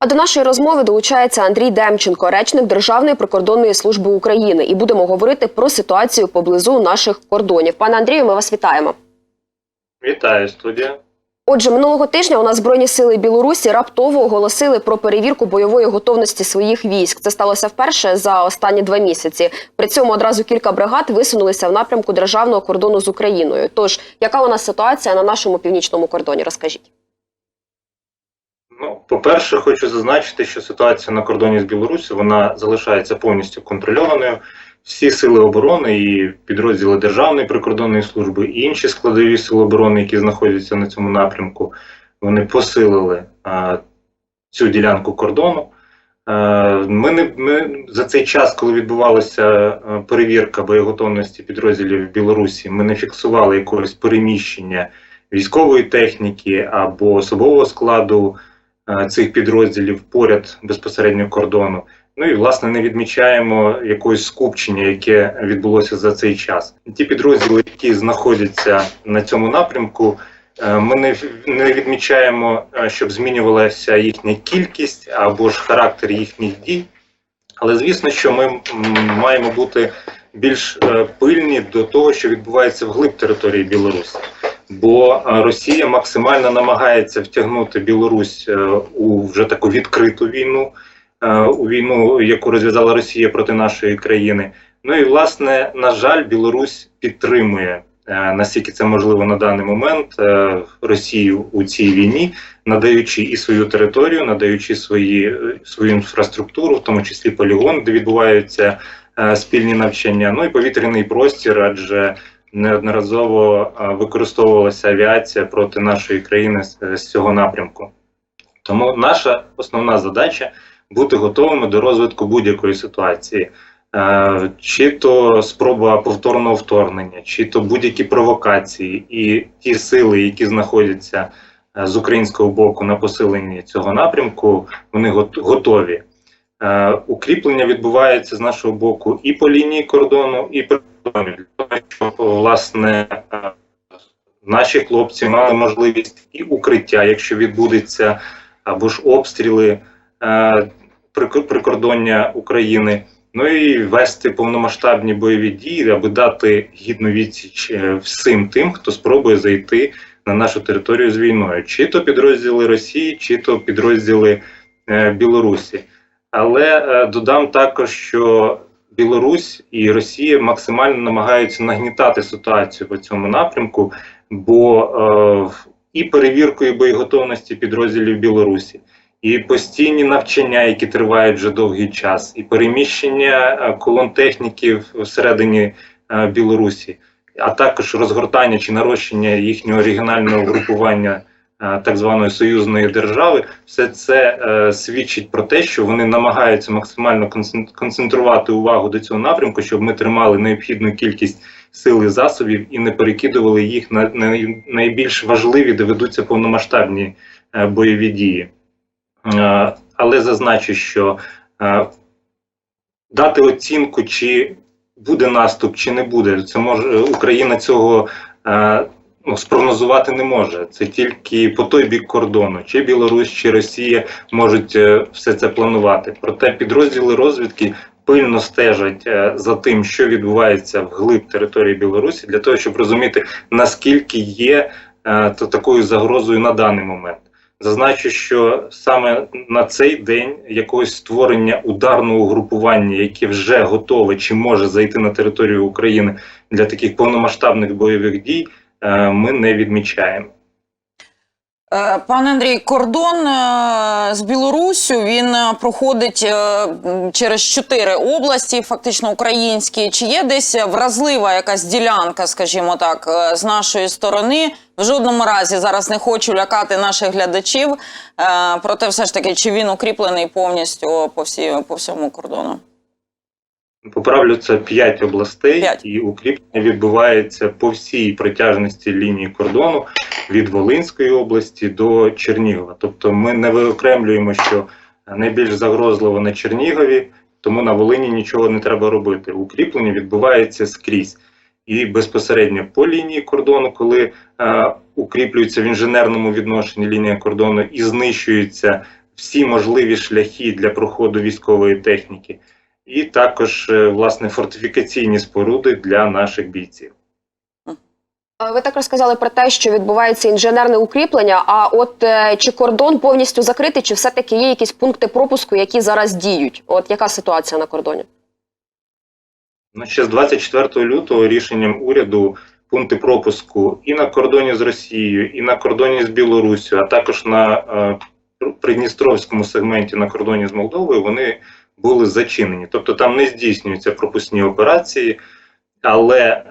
А до нашої розмови долучається Андрій Демченко, речник Державної прикордонної служби України, і будемо говорити про ситуацію поблизу наших кордонів. Пане Андрію, ми вас вітаємо. Вітаю, студія. Отже, минулого тижня у нас збройні сили Білорусі раптово оголосили про перевірку бойової готовності своїх військ. Це сталося вперше за останні два місяці. При цьому одразу кілька бригад висунулися в напрямку державного кордону з Україною. Тож, яка у нас ситуація на нашому північному кордоні? Розкажіть. Ну, по-перше, хочу зазначити, що ситуація на кордоні з Білорусі вона залишається повністю контрольованою. Всі сили оборони і підрозділи Державної прикордонної служби і інші складові сили оборони, які знаходяться на цьому напрямку, вони посилили а, цю ділянку кордону. Ми не ми за цей час, коли відбувалася перевірка боєготовності підрозділів в Білорусі, ми не фіксували якогось переміщення військової техніки або особового складу цих підрозділів поряд безпосередньо кордону. Ну і власне не відмічаємо якогось скупчення, яке відбулося за цей час. Ті підрозділи, які знаходяться на цьому напрямку, е, ми не, не відмічаємо, е, щоб змінювалася їхня кількість або ж характер їхніх дій. Але звісно, що ми маємо бути більш е, пильні до того, що відбувається вглиб території Білорусі. Бо е, Росія максимально намагається втягнути Білорусь е, у вже таку відкриту війну, е, у війну, яку розв'язала Росія проти нашої країни. Ну і власне, на жаль, Білорусь підтримує наскільки це можливо на даний момент Росію у цій війні, надаючи і свою територію, надаючи свої свою інфраструктуру, в тому числі полігон, де відбуваються спільні навчання. Ну і повітряний простір, адже неодноразово використовувалася авіація проти нашої країни з, з цього напрямку. Тому наша основна задача бути готовими до розвитку будь-якої ситуації. Е, Чи то спроба повторного вторгнення, чи то будь-які провокації, і ті сили, які знаходяться е, з українського боку на посиленні цього напрямку, вони готові. Е, Укріплення відбувається з нашого боку і по лінії кордону, і щоб власне наші хлопці мали можливість і укриття, якщо відбудеться, або ж обстріли е, прикордоння України. Ну і вести повномасштабні бойові дії, аби дати гідну відсіч е, всім тим, хто спробує зайти на нашу територію з війною, чи то підрозділи Росії, чи то підрозділи е, Білорусі. Але додам також, що Білорусь і Росія максимально намагаються нагнітати ситуацію по цьому напрямку, бо е, в- і перевіркою боєготовності підрозділів Білорусі, і постійні навчання, які тривають вже довгий час, і переміщення е, колон техніків всередині е, Білорусі, а також розгортання чи нарощення їхнього регіонального групування так званої союзної держави, все це е, свідчить про те, що вони намагаються максимально концентрувати увагу до цього напрямку, щоб ми тримали необхідну кількість сил і засобів і не перекидували їх на, на найбільш важливі, де ведуться повномасштабні е, бойові дії. Е, але зазначу, що е, дати оцінку, чи буде наступ, чи не буде, це може Україна цього е, ну, спрогнозувати не може. Це тільки по той бік кордону, чи Білорусь, чи Росія можуть е, все це планувати. Проте підрозділи розвідки пильно стежать е, за тим, що відбувається вглиб території Білорусі, для того, щоб розуміти наскільки є е, то такою загрозою на даний момент. Зазначу, що саме на цей день якогось створення ударного угрупування, яке вже готове чи може зайти на територію України для таких повномасштабних бойових дій, ми не відмічаємо. Е, Пане Андрій, кордон е, з Білоруссю він е, проходить е, через чотири області, фактично українські. Чи є десь вразлива якась ділянка, скажімо так, е, з нашої сторони? В жодному разі зараз не хочу лякати наших глядачів. е, Проте, все ж таки, чи він укріплений повністю по всій по всьому кордону? Поправлю це 5 областей, П'ять. і укріплення відбувається по всій протяжності лінії кордону від Волинської області до Чернігова. Тобто ми не виокремлюємо, що найбільш загрозливо на Чернігові, тому на Волині нічого не треба робити. Укріплення відбувається скрізь. І безпосередньо по лінії кордону, коли е, укріплюється в інженерному відношенні лінія кордону і знищуються всі можливі шляхи для проходу військової техніки, і також е, власне фортифікаційні споруди для наших бійців. Ви так розказали про те, що відбувається інженерне укріплення. А от е, чи кордон повністю закритий, чи все-таки є якісь пункти пропуску, які зараз діють? От яка ситуація на кордоні? Ну, ще з 24 лютого рішенням уряду пункти пропуску і на кордоні з Росією, і на кордоні з Білоруссю, а також на е, Придністровському сегменті на кордоні з Молдовою, вони були зачинені. Тобто там не здійснюються пропускні операції. Але е,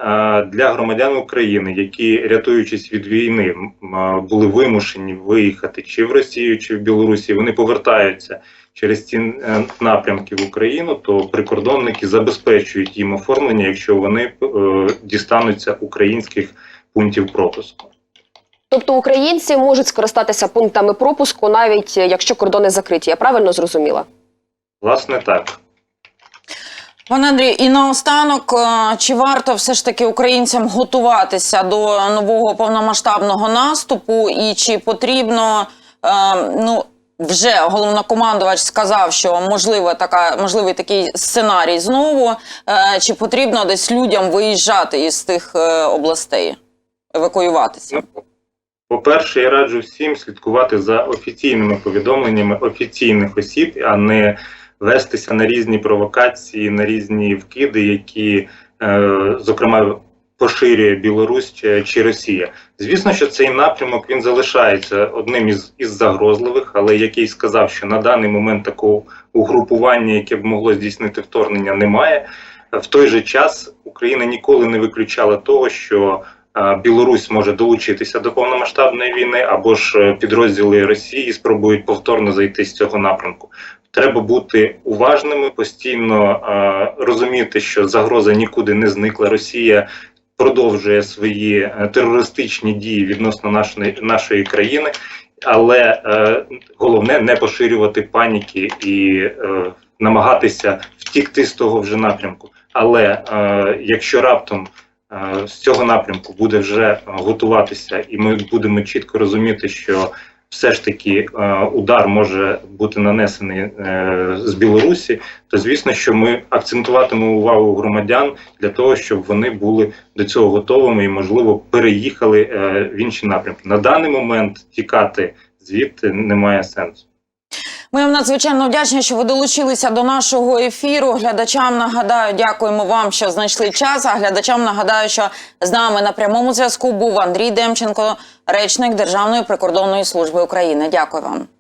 для громадян України, які рятуючись від війни, е, були вимушені виїхати чи в Росію, чи в Білорусі, вони повертаються через ці е, напрямки в Україну, то прикордонники забезпечують їм оформлення, якщо вони дістануться українських пунктів пропуску. Тобто українці можуть скористатися пунктами пропуску, навіть якщо кордони закриті. Я правильно зрозуміла? Власне, так. Пане Андрій, і наостанок, е, чи варто все ж таки українцям готуватися до нового повномасштабного наступу, і чи потрібно е, ну. Вже головнокомандувач сказав, що можливо така можливий такий сценарій знову. Е, чи потрібно десь людям виїжджати із тих областей, евакуюватися? Ну, По-перше, я раджу всім слідкувати за офіційними повідомленнями офіційних осіб, а не вестися на різні провокації, на різні вкиди, які, е, зокрема, поширює Білорусь чи, чи Росія. Звісно, що цей напрямок він залишається одним із, із загрозливих, але який сказав, що на даний момент такого угрупування, яке б могло здійснити вторгнення, немає. В той же час Україна ніколи не виключала того, що е, Білорусь може долучитися до повномасштабної війни, або ж е, підрозділи Росії спробують повторно зайти з цього напрямку. Треба бути уважними, постійно е, розуміти, що загроза нікуди не зникла. Росія продовжує свої е, терористичні дії відносно нашої, нашої країни, але е, головне не поширювати паніки і е, намагатися втікти з того вже напрямку. Але е, якщо раптом е, з цього напрямку буде вже готуватися, і ми будемо чітко розуміти, що все ж таки е, удар може бути нанесений е, з Білорусі, то звісно, що ми акцентуватимемо увагу громадян для того, щоб вони були до цього готовими і, можливо, переїхали е, в інші напрямки. На даний момент тікати звідти немає сенсу. Ми вам надзвичайно вдячні, що ви долучилися до нашого ефіру. Глядачам нагадаю, дякуємо вам, що знайшли час. А глядачам нагадаю, що з нами на прямому зв'язку був Андрій Демченко, речник Державної прикордонної служби України. Дякую вам.